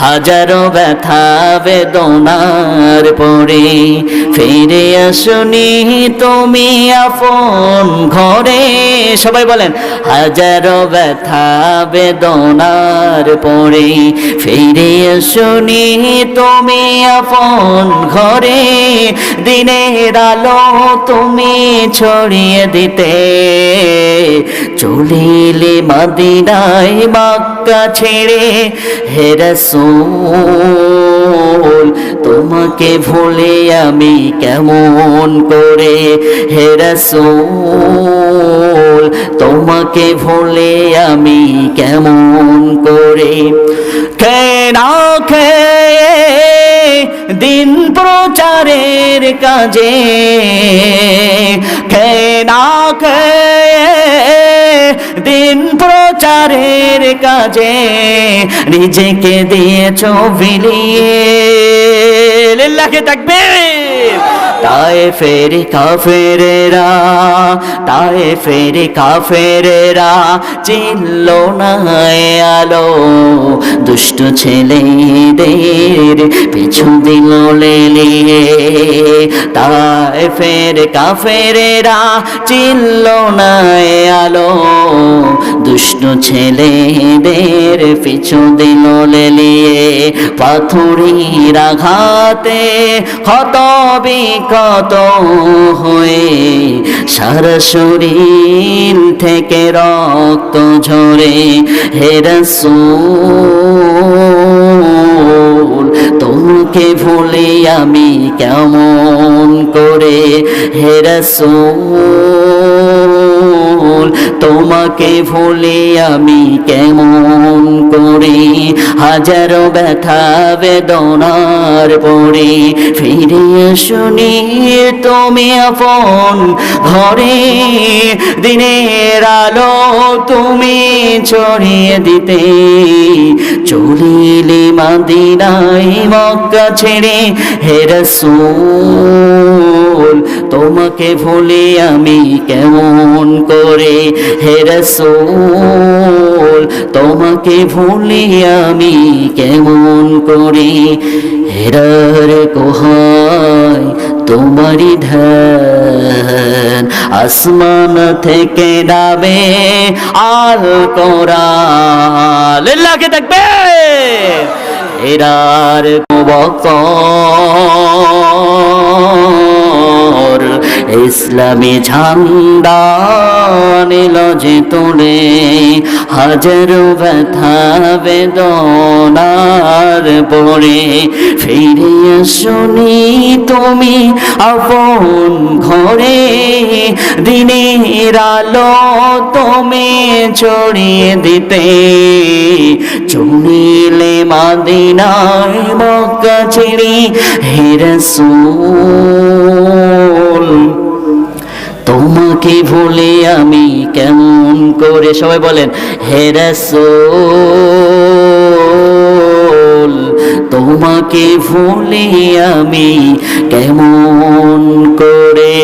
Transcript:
হাজারো ব্যথা বেদনার পরে ফিরে আসুনি তুমি আপন ঘরে। সবাই বলেন, হাজারো ব্যথা বেদনার পরে ফিরে আসুনি তুমি আপন ঘরে। দিনের আলো তুমি ছড়িয়ে দিতে চলিলে মাদিনায় মাক্কা ছেড়ে হেরসোল তোমাকে ভুলে আমি কেমন করে? হেরসোল তোমাকে ভুলে আমি কেমন করে? খেয়ে দিন প্রচারের কাজে খেনা দিন প্রচারের কাজে নিজেকে দিয়েছ বিলিয়ে। লিল্লাহে তাকবীর তাই ফের কাফেরেরা, তাই ফের কাফেরেরা চিনল না আলো। দুষ্ট ছেলেদের পিছু দিল লেলিয়ে। তাই ফের কাফেরেরা চিনল না আলো। দুষ্ট ছেলেদের পিছু দিল লেলিয়ে। পাথুরির আঘাতে ক্ষত বিকত হয়ে সারা শরীর থেকে রক্ত ঝরে হেরসুল তোমাকে ভুলে আমি কেমন করে? হেরসুল তোমাকে ভুলে আমি কেমন করে? হাজারো ব্যথা বেদনার পরে ফিরে শুনি তুমি আপন ঘরে। দিনের আলো তুমি ছড়িয়ে দিতে? চলিলে মাদিনাই মক্কা ছেড়ে হেরসুল তোমাকে ভুলে আমি কেমন করে? হেরসুল তোমাকে ভুলে আমি কেমন করে? হেরার কোহায় তোমারি ধ্যান আসমান থেকে নামে আল কোরআন। লিল্লাহকে দেখবে। এরার বকর ইসলামী ঝান্ডা নিল যে তোলে। হাজারো ব্যথা বেদনার পরে ফিরে তুমি আপন ঘরে, দিনের আলো তুমি ছড়িয়ে দিতে। চুনিলে মাদিনার মক্কা ছেড়ে হেরসুল তোমাকে ভুলে আমি কেমন করে সবাই বলেন হেরসোল তোমাকে ফুলে আমি কেমন করে